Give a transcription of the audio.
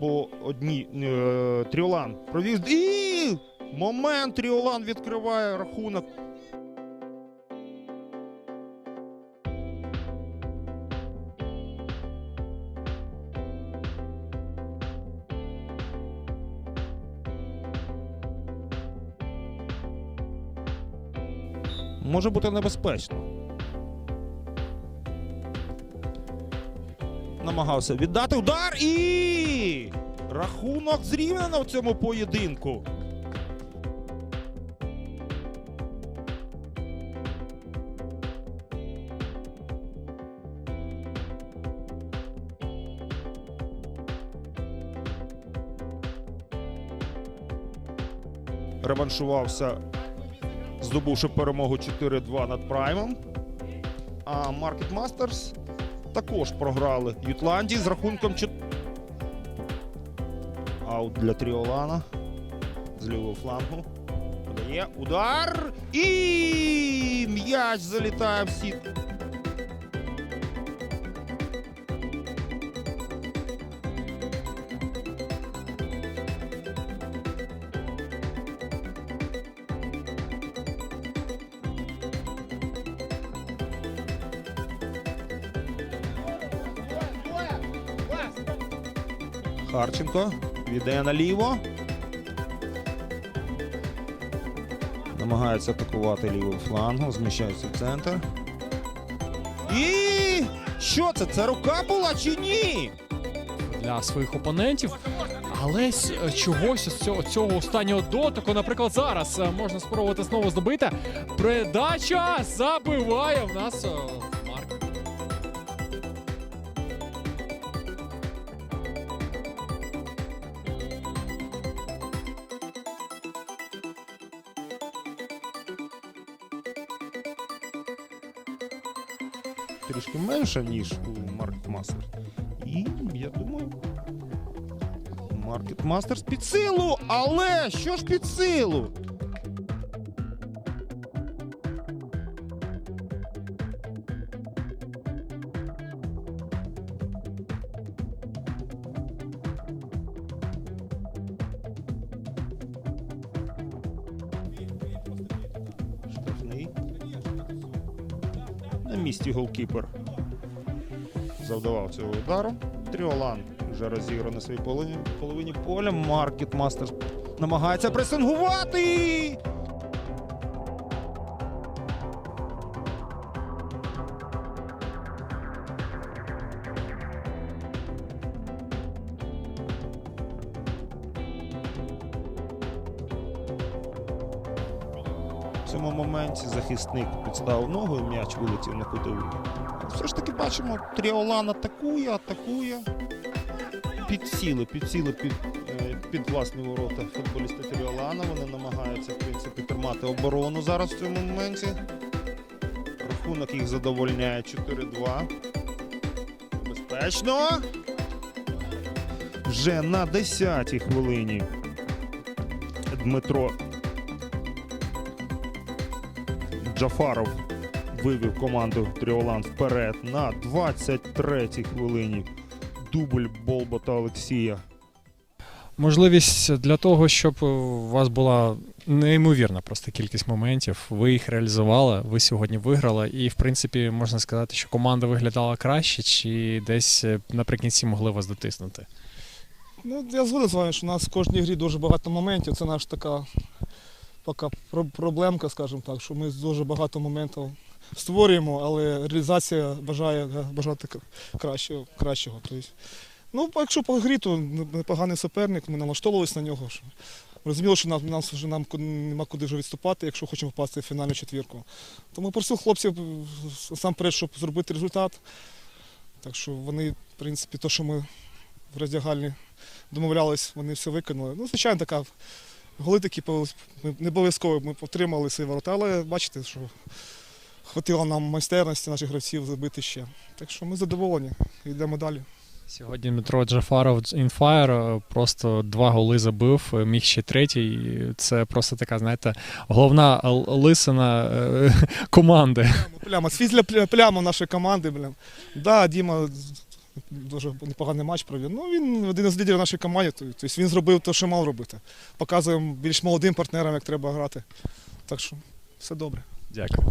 по одній е, Тріолан провів. І момент Тріолан відкриває рахунок. Може бути небезпечно. Намагався віддати удар і рахунок зрівняно в цьому поєдинку. Реваншувався, здобувши перемогу 4-2 над Праймом. А Market Masters також програли Ютландії з рахунком 4. Аут для Тріолана з лівого флангу. Подає удар. І м'яч залітає в сітку. Харченко віддає наліво. Намагається атакувати лівого флангу, зміщається в центр. І що це? Це рука була чи ні? для своїх опонентів. Але чогось з цього, цього останнього дотику, наприклад, зараз е, можна спробувати знову здобити. Передача забиває в нас Трішки менше, ніж у Market Master. І я думаю. Market Masters під силу, але що ж під силу? На місці голкіпер завдавав цього удару. Тріолан вже розіграв на своїй половині, поля. Маркет Мастер намагається пресингувати. В цьому моменті захисник підставив ногу, і м'яч вилетів на кутовий. Все ж таки бачимо, Тріолан атакує, атакує. Підсіли, підсіли під, е, під власні ворота футболісти Тріолана. Вони намагаються, в принципі, тримати оборону зараз в цьому моменті. Рахунок їх задовольняє 4-2. Безпечно. Вже на 10-й хвилині Дмитро Джафаров вивів команду Тріолан вперед на 23-й хвилині. Дубль Болбота Олексія. Можливість для того, щоб у вас була неймовірна просто кількість моментів. Ви їх реалізували, ви сьогодні виграли, і в принципі можна сказати, що команда виглядала краще, чи десь е, наприкінці могли вас дотиснути. Ну, я згоден з вами, що у нас в кожній грі дуже багато моментів. Це наша така поки проблемка, скажімо так, що ми дуже багато моментів створюємо, але реалізація бажає бажати кращого. кращого. Тобто, ну, якщо по грі, то непоганий суперник, ми налаштовувалися на нього. Розуміло, що нам, нам вже нам нема куди вже відступати, якщо хочемо попасти в фінальну четвірку. Тому просив хлопців насамперед, щоб зробити результат. Так що вони, в принципі, то, що ми в роздягальні домовлялись, вони все виконали. Ну, звичайно, така голи такі не обов'язково ми отримали свої ворота, але бачите, що хватило нам майстерності наших гравців забити ще. Так що ми задоволені, йдемо далі. Сьогодні Дмитро Джафаров інфайр просто два голи забив, е, міг ще третій. Це просто така, знаєте, головна лисина е, команди. Пляма, світля пля- пляма нашої команди. Бля. Да, Діма дуже непоганий матч провів. Ну, він один із лідерів нашої команди, тобто він зробив те, що мав робити. Показуємо більш молодим партнерам, як треба грати. Так що все добре. Дякую.